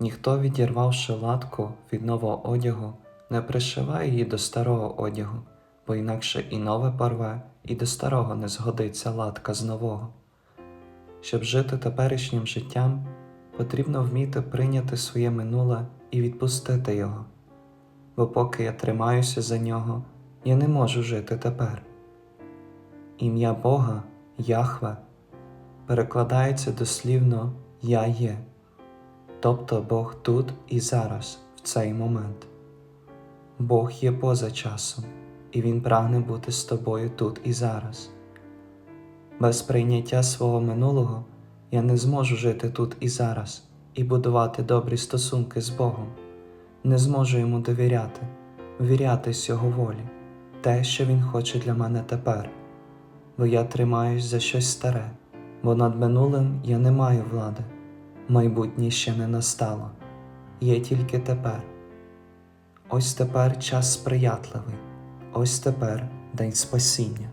Ніхто, відірвавши латку від нового одягу, не пришиває її до старого одягу, бо інакше і нове порве, і до старого не згодиться латка з нового. Щоб жити теперішнім життям, потрібно вміти прийняти своє минуле і відпустити його, бо поки я тримаюся за нього, я не можу жити тепер. Ім'я Бога, Яхве, перекладається дослівно Я є, тобто Бог тут і зараз, в цей момент. Бог є поза часом, і Він прагне бути з тобою тут і зараз. Без прийняття свого минулого я не зможу жити тут і зараз і будувати добрі стосунки з Богом, не зможу йому довіряти, ввірятись Його волі, те, що Він хоче для мене тепер, бо я тримаюсь за щось старе, бо над минулим я не маю влади, майбутнє ще не настало, є тільки тепер. Ось тепер час сприятливий, ось тепер день спасіння.